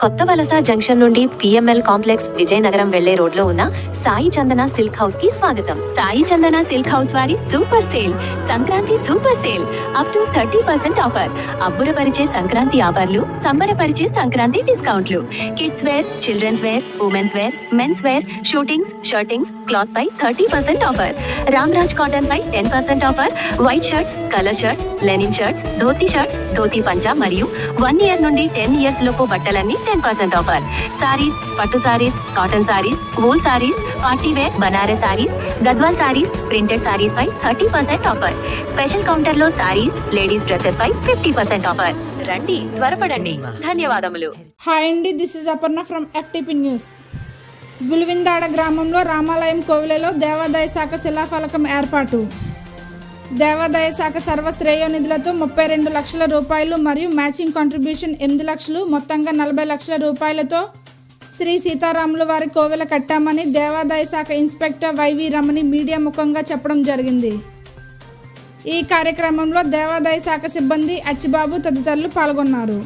కొత్త వలస జంక్షన్ నుండి పిఎంఎల్ కాంప్లెక్స్ విజయనగరం వెళ్ళే రోడ్లో ఉన్న సాయి చందన సిల్క్ హౌస్కి స్వాగతం. సాయి చందన సిల్క్ హౌస్ వారి super sale Sankranti super sale up to thirty percent offer అబ్బురపరిచే Sankranti ఆఫర్లు సంబరపరిచే సంక్రాంతి డిస్కౌంట్లు. Kids wear children's wear women's wear men's wear shootings shirtings cloth పై thirty percent offer Ram Raj cotton పై ten percent offer white shirts colour shirts linen shirts dhoti shirts dhoti పంజా మరియు one year నుండి ten years లోపు బట్టలన్నీ ten percent offer saris పట్టు saris cotton saris wool saris party wear Banaras saris Gadwal saris printed saris పై thirty percent offer special కౌంటర్లో saris ladies dresses పై fifty percent offer రండి త్వరపడండి. ధన్యవాదములు. Hi అండి this is Aparna from FTP news Gulivindada గ్రామంలో రామాలయం కోవిలలో దేవాదాయ శాఖ శిలాఫలకం ఏర్పాటు. దేవాదాయ శాఖ సర్వశ్రేయ నిధులతో ముప్పై రెండు లక్షల రూపాయలు మరియు మ్యాచింగ్ కాంట్రిబ్యూషన్ ఎనిమిది లక్షలు మొత్తంగా నలభై లక్షల రూపాయలతో శ్రీ సీతారాముల వారి కోవెల కట్టామని దేవాదాయ శాఖ ఇన్స్పెక్టర్ వైవి రమణి మీడియా ముఖంగా చెప్పడం జరిగింది. ఈ కార్యక్రమంలో దేవాదాయ శాఖ సిబ్బంది అచ్చిబాబు తదితరులు పాల్గొన్నారు.